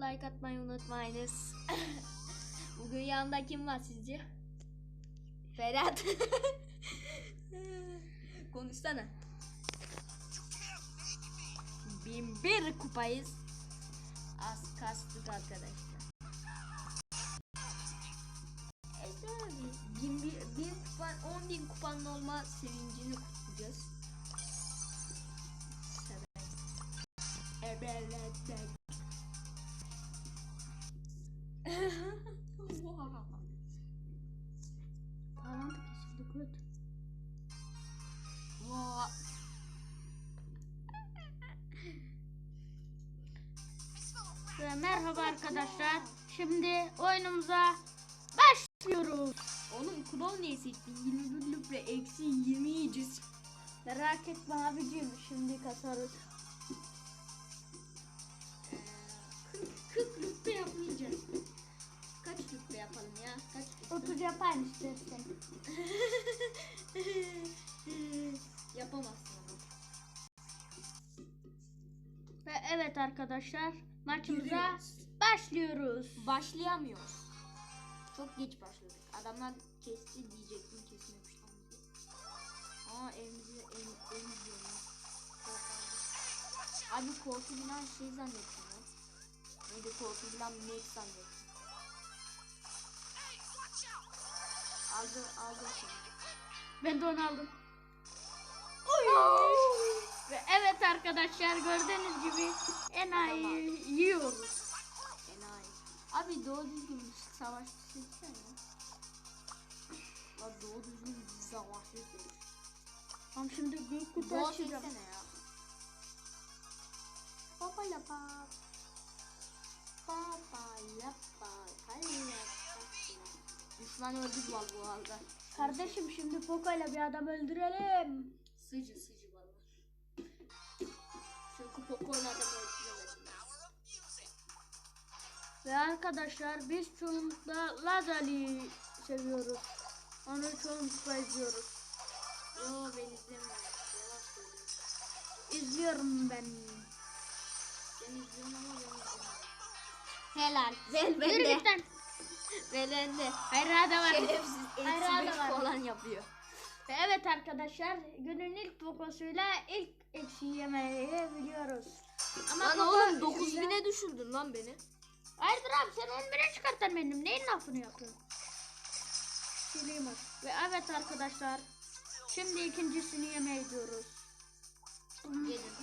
like atmayı unutmayınız. Bugün yanında kim var sizce? Ferhat. Konuşsana. Bin bir kupayız. Az kastık arkadaşlar. Evet. Bin, bir, bin kupan, on bin kupanın olma sevincini kutlayacağız. Bağlantı merhaba arkadaşlar. Şimdi oyunumuza başlıyoruz. Oğlum kulağı ne hissettin? 21 lüple eksi 20 yiyeceğiz. Merak etme abicim şimdi kasarız. 40 lüple yapmayacağız. Kaç lüple yapalım ya? Kaç lüple? 30 yapayım istersen. Yapamazsın ama. Ve evet arkadaşlar maçımıza Giriyoruz. başlıyoruz. Başlayamıyoruz. Çok geç başladık. Adamlar kesti diyecektim kesmemiş tam diye. Aa elimizi el, elimiz yiyorlar. Abi korku bilen şey zannettim ya. Neydi korku bilen Max zannettim. Aldı aldı şimdi. Ben de onu aldım. Ve evet arkadaşlar gördüğünüz gibi enayi yiyoruz. Enayi. Abi doğru düzgün savaş seçsene ya. La doğru düzgün savaş seç. Tamam şimdi büyük kutu açacağım. seçsene ya. Papa la papa la Düşman öldü var bu arada. Kardeşim şimdi Poco ile bir adam öldürelim. Sıcı sıcı öldüremedim. Ve arkadaşlar biz çoğunlukla Lazali seviyoruz. Onu çoğunlukla izliyoruz. Yo ben izlemiyorum. Söylüyorum. İzliyorum ben. Sen izliyorsun ama ben izlemiyorum. Helal. Zel Yürü git lan. Zelende. Hayır da var. Şerefsiz eksi da var. falan yapıyor. Ve evet arkadaşlar günün ilk Poco'suyla ilk yemeği biliyoruz. Ama Lan oğlum yüzünden- 9000'e düşürdün lan beni. Hayırdır abi sen 11'e çıkartan benim. Neyin lafını yapıyorsun? Sileyim. Ve evet arkadaşlar. Şimdi ikincisini yemeğe gidiyoruz. Yedim.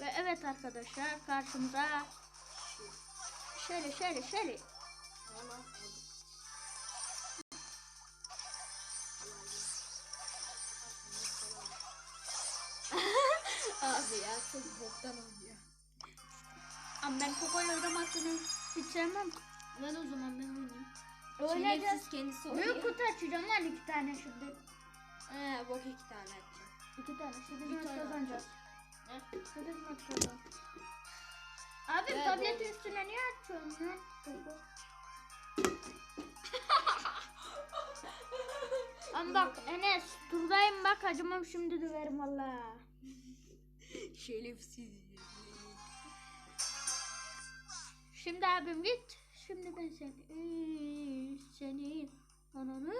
Ve evet arkadaşlar karşımıza şöyle şöyle şöyle Valla Abi ya çok boktan oldu ya. ama ben Poco'yla oynamasını hiç sevmem. Ben o zaman ben oynayayım. Oynayacağız. Şerefsiz kendisi oynuyor. Büyük kutu açacağım lan iki tane şimdi. He bok iki tane açacağım. İki tane. Bir maç tane kazanacağız. Ne? Sekiz maç kazan. Abi Evet, tabletin üstüne niye açıyorsun lan? Poco? Ama bak Enes durdayım bak acımam şimdi döverim valla. Şerefsiz. Şimdi abim git. Şimdi ben seni seni ananı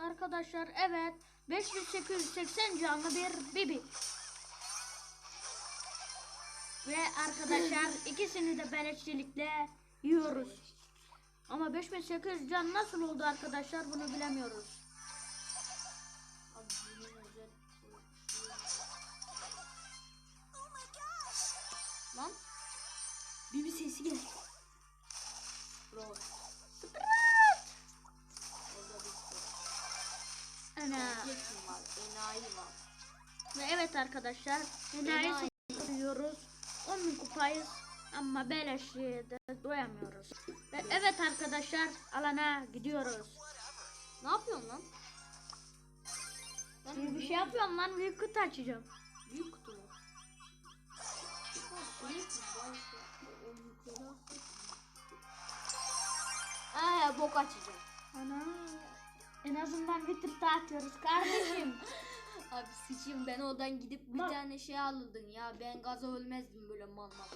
arkadaşlar evet 5880 canlı bir bibi. Ve arkadaşlar ikisini de beleşçilikle yiyoruz. Ama 5800 can nasıl oldu arkadaşlar bunu bilemiyoruz. Lan. Bibi sesi geldi. Bro. Bir sürü. Ana. Erkek var? Enayi var. Ve evet arkadaşlar enayi yiyoruz. 10 kupayız ama beleşliğe de doyamıyoruz. Ve evet arkadaşlar alana gidiyoruz. Ne yapıyorsun lan? Ben Bir şey yapıyorum lan büyük kutu açacağım. Büyük kutu Aa, bok açacağım. Ana en azından bir tır daha atıyoruz kardeşim. Abi sıçayım ben oradan gidip bir Bak. tane şey alırdın ya. Ben gaza ölmezdim böyle mal mal.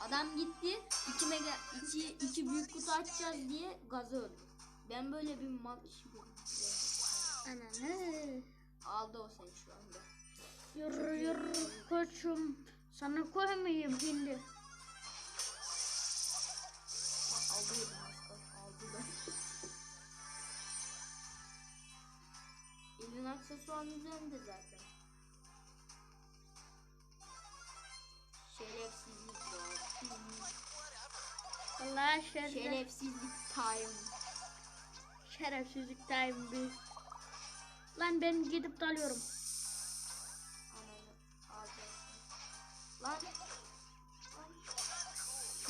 Adam gitti iki mega iki, iki büyük kutu açacağız diye gaza öldü. Ben böyle bir mal işi buldum. Ananı. Aldı o seni şu anda. Yürü yürü koçum. Sana koymayayım şimdi. Bak, Alıyordum az kalsın, aldı da. Elin aksesuarın üzerinde zaten. Şerefsizlik var. Vallahi şeref, Şerefsizlik time. şerefsizlik time bir. Lan ben gidip dalıyorum.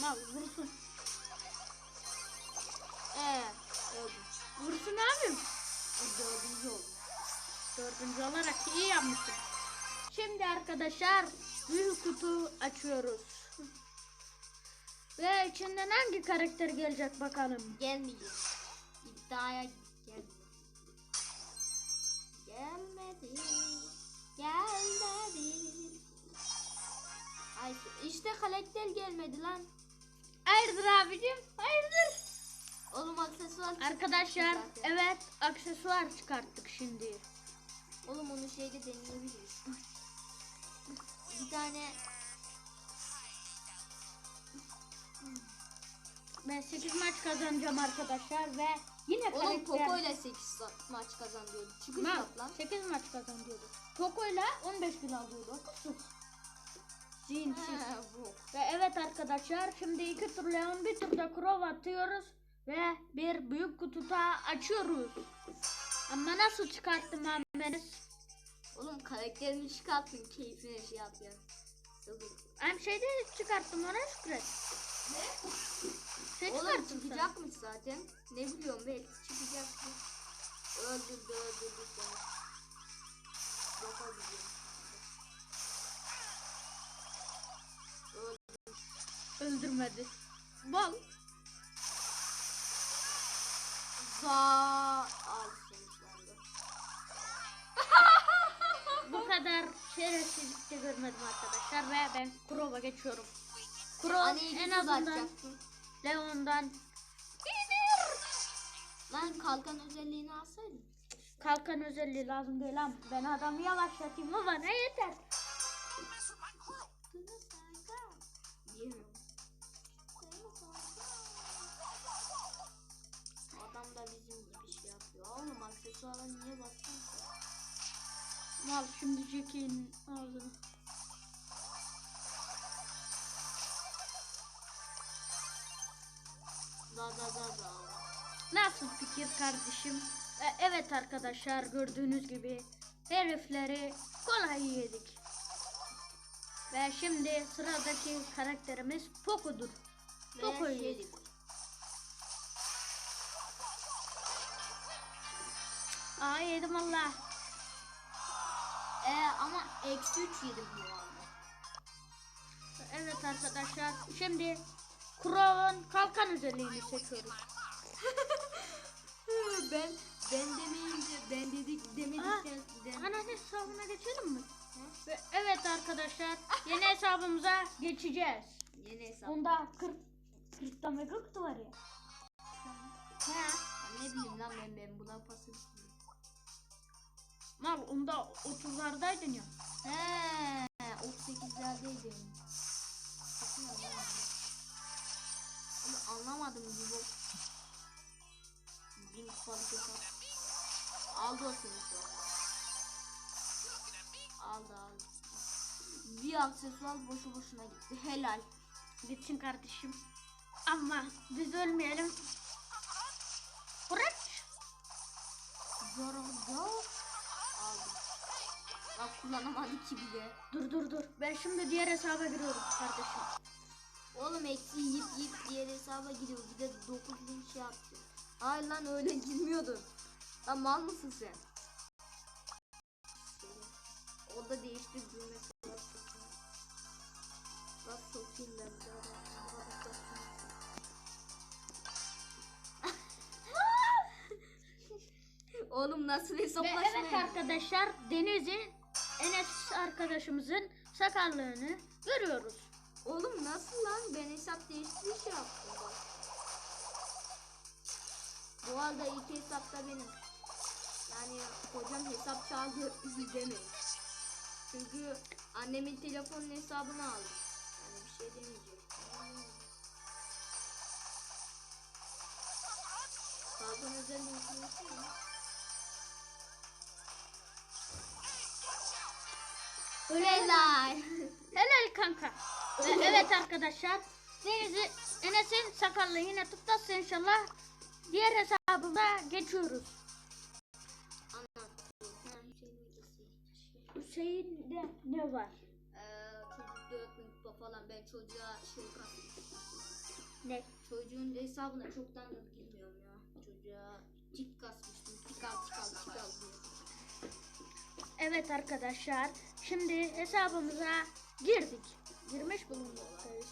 Mal vursun. Ee, öldüm. Vursun abim. Dördüncü oldu. Dördüncü olarak iyi yapmışsın. Şimdi arkadaşlar büyük kutu açıyoruz. Ve içinden hangi karakter gelecek bakalım. Gelmeyecek. İddiaya gelmedi. Gelmedi. Gelmedi. Ay işte karakter gelmedi lan. Hayırdır abicim? Hayırdır? Oğlum aksesuar Arkadaşlar zaten. evet aksesuar çıkarttık şimdi. Oğlum onu şeyde deneyebiliriz. Bir tane Ben 8 maç kazanacağım arkadaşlar ve yine Oğlum. Poco ile 8 maç kazanıyordu. Çıkış Ma- yap lan. 8 maç kazanıyordu. Poco ile 15 gün alıyordu. Akılsız. Cinsiz. He, bu. Ve evet arkadaşlar şimdi iki tur Leon bir turda Crow atıyoruz. Ve bir büyük kutu daha açıyoruz. Ama nasıl çıkarttım Ahmet? Oğlum karakterini çıkarttın keyfine şey yap ya. Ben şeyde çıkarttım ona şükret. Ne? Şey Oğlum çıkacakmış zaten. Ne biliyorum belki çıkacaktı. Öldürdü öldürdü seni. Boka Öldürmedi. Bal. Za. Bu kadar şerefsizlik de görmedim arkadaşlar ve ben Crow'a geçiyorum. Crow Anneyi en azından. Leon'dan Lan kalkan özelliğini alsaydın. kalkan özelliği lazım değil ama ben adamı yavaşlatayım ama ne yeter. Aksesuara niye bastın ki? Mal şimdi Jackie'nin ağzını. Da da da da. Nasıl fikir kardeşim? E, evet arkadaşlar gördüğünüz gibi herifleri kolay yedik. Ve şimdi sıradaki karakterimiz Poco'dur. Poco'yu şey yedik. Aa yedim Allah. Ee, ama eksi 3 yedim bu arada. Evet arkadaşlar şimdi Crow'un kalkan özelliğini seçiyoruz. ben ben demeyince ben dedik demedikten dem- Ana hesabına geçelim mi? Ve evet arkadaşlar yeni hesabımıza geçeceğiz. yeni hesap. Onda 40 40 tane kutu var ya. He. Ya ne bileyim lan ben ben buna pasım. Mal onda 30'lardaydın ya. He, 38'lerdeydim. Sakın anlamadım. Ama anlamadım bu. Bin kupalık hesap. Aldı o an. Aldı aldı. Bir aksesuar boşu boşuna gitti. Helal. Gitsin kardeşim. Ama biz ölmeyelim. Bırak. Zor zor. Bak kullanamadı ki bile. Dur dur dur. Ben şimdi diğer hesaba giriyorum kardeşim. Oğlum eksi yiyip yiyip diğer hesaba gidiyor. Bir de 9000 şey yaptı. Hayır lan öyle girmiyordu. Lan mal mısın sen? O da değişti var. Bak sokayım ben. Oğlum nasıl Ve hesaplaşma evet yapıyor? arkadaşlar Deniz'i Enes arkadaşımızın sakallığını görüyoruz. Oğlum nasıl lan? Ben hesap değiştiriş yaptım bak. Bu arada iki hesap da benim. Yani hocam hesap çaldı demeyin. Çünkü annemin telefonun hesabını aldım. Yani bir şey demeyeceğim. Bazen özel informasi mi? Helal. Helal kanka. Ve evet arkadaşlar. Deniz'i Enes'in sakallı yine tutmazsa inşallah diğer hesabına geçiyoruz. Hüseyin'de ne var? Ee, çocuk 4000 kupa falan ben çocuğa şey kasmıştım. Ne? Çocuğun hesabına çoktan da girmiyorum ya. Çocuğa tik kasmıştım. Tik al tik al tik al diye. Evet arkadaşlar. Şimdi hesabımıza girdik. Girmiş bulunmaktayız.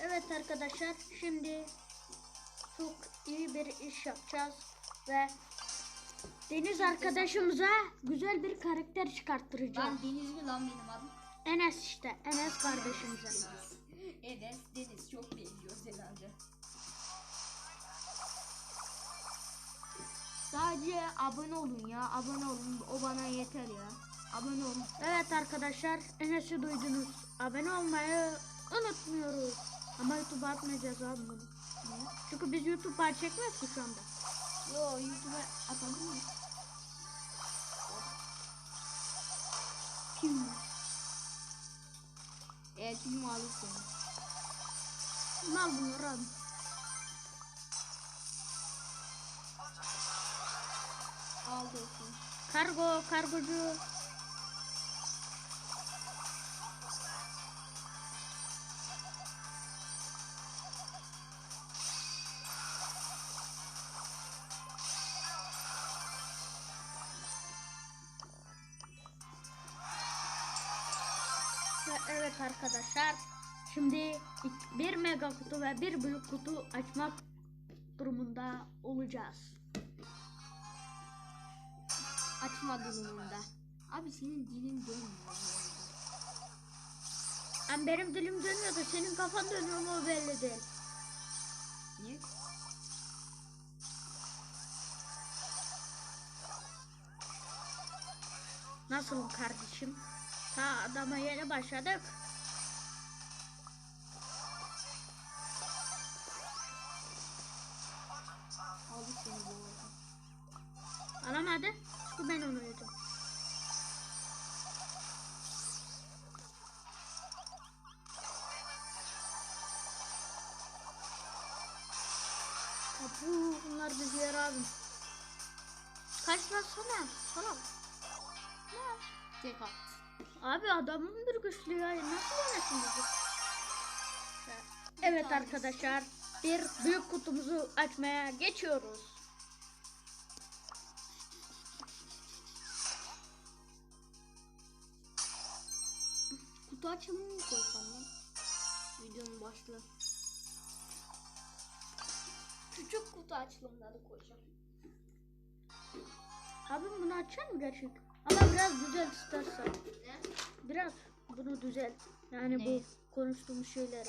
Evet arkadaşlar şimdi çok iyi bir iş yapacağız ve Deniz arkadaşımıza güzel bir karakter çıkarttıracağım. Lan Deniz mi lan benim adım? Enes işte Enes kardeşimize. Enes Deniz çok benziyoruz herhalde. Sadece abone olun ya. Abone olun. O bana yeter ya. Abone olun. Evet arkadaşlar Enes'i duydunuz. Abone olmayı unutmuyoruz. Ama YouTube'a atmayacağız abi bunu. Niye? Çünkü biz YouTube'a çekmiyoruz ki şu anda. Yo YouTube'a atalım mı? Kim? Eğer film alırsanız. Mal bunlar abi. Al olsun. Kargo, kargocu. Ve evet arkadaşlar. Şimdi bir mega kutu ve bir büyük kutu açmak durumunda olacağız. Açma durumunda. Abi senin dilin dönmüyor. Ama benim dilim dönüyor da senin kafan dönüyor mu o belli değil. Niye? Nasılım kardeşim? Ta adama yeni başladık. Alamadı. Çünkü ben onu yedim. Abu bunlar bizi yer abi. Kaçmasana. Tamam. Tek at. Abi adamın bir güçlü ya. Nasıl yenesin bizi? Evet arkadaşlar. Bir büyük kutumuzu açmaya geçiyoruz. Kutu açılımı mı koysam lan? Videonun başlığı. Küçük kutu açılımları koyacağım. Abi bunu açar mı gerçek? Ama biraz düzelt istersen. Ne? Biraz bunu düzelt. Yani Neyi? bu konuştuğumuz şeyleri.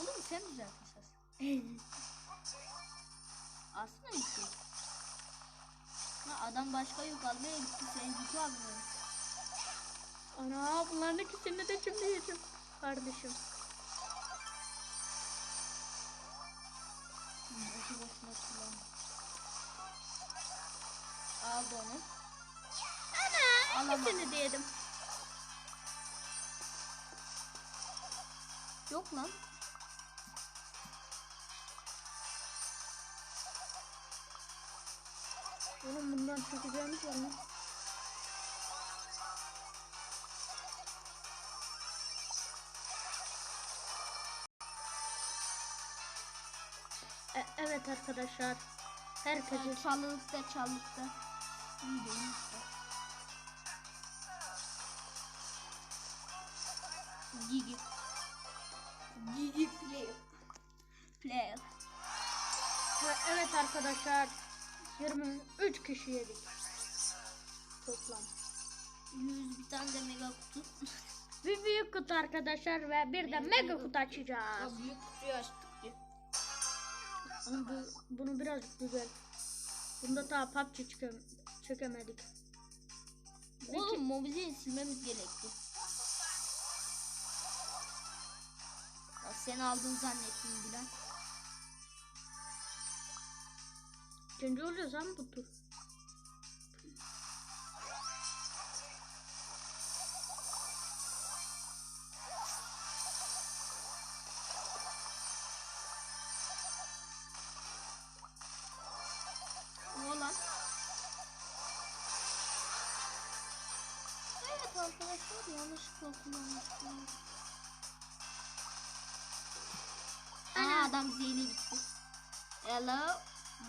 Oğlum sen düzelt esas. Aslında bir şey. Ha, adam başka yük almaya gitti. Sen yükü almıyorsun. Ana bunların ikisini de şimdi yedim. Kardeşim. Boşu boşuna kullan. Aldı onu. Ana Alamadım. ikisini de yedim. Yok lan. Oğlum bundan çekeceğimiz var mı? Evet arkadaşlar. Çalılıkta. İyi değil işte. Gigi. Gigi player. Player. Ve evet arkadaşlar 23 kişi yedik. Toplam. 100 bir tane de mega kutu. Bir büyük kutu arkadaşlar ve bir de mega kutu açacağız. Büyük kutuyu diyor. Ama bu, bunu birazcık güzel. Bunda daha PUBG çekem çekemedik. Oğlum mobilyayı silmemiz gerekti. Ya sen aldın zannettim Bilal. İkinci oluyoruz ama bu tur. Arkadaşlar yanlışlıkla kullanmıştım. Aa adam zehri gitti. Hello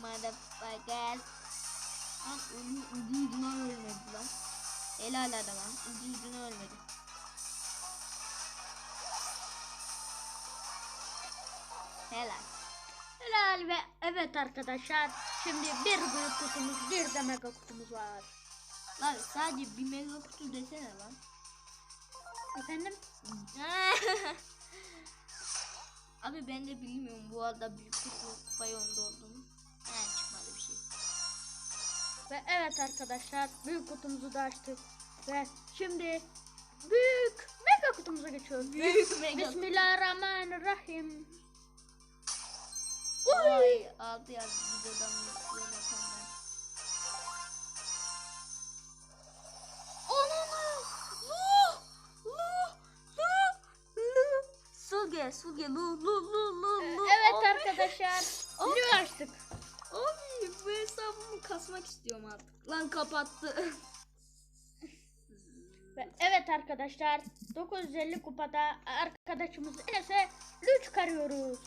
motherfucker. Lan ölü ucu ucuna ölmedi lan. Helal adama. Ucu ucuna ölmedi. Helal. Helal ve evet arkadaşlar. Şimdi bir büyük kutumuz bir de mega kutumuz var. Lan sadece bir mega kutu desene lan. Efendim? Abi ben de bilmiyorum bu arada büyük kutu kupa yolunda olduğumu. Yani çıkmadı bir şey. Ve evet arkadaşlar büyük kutumuzu da açtık. Ve şimdi büyük mega kutumuza geçiyoruz. Büyük mega. Bismillahirrahmanirrahim. Oy aldı ya videodan yönetenler. Sulge, Sulge, lu, lu, lu, lu, lu. Evet Abi, arkadaşlar. Video açtık. Abi bu hesabımı kasmak istiyorum artık. Lan kapattı. Ve evet arkadaşlar 950 kupada arkadaşımız Enes'e 3 karıyoruz.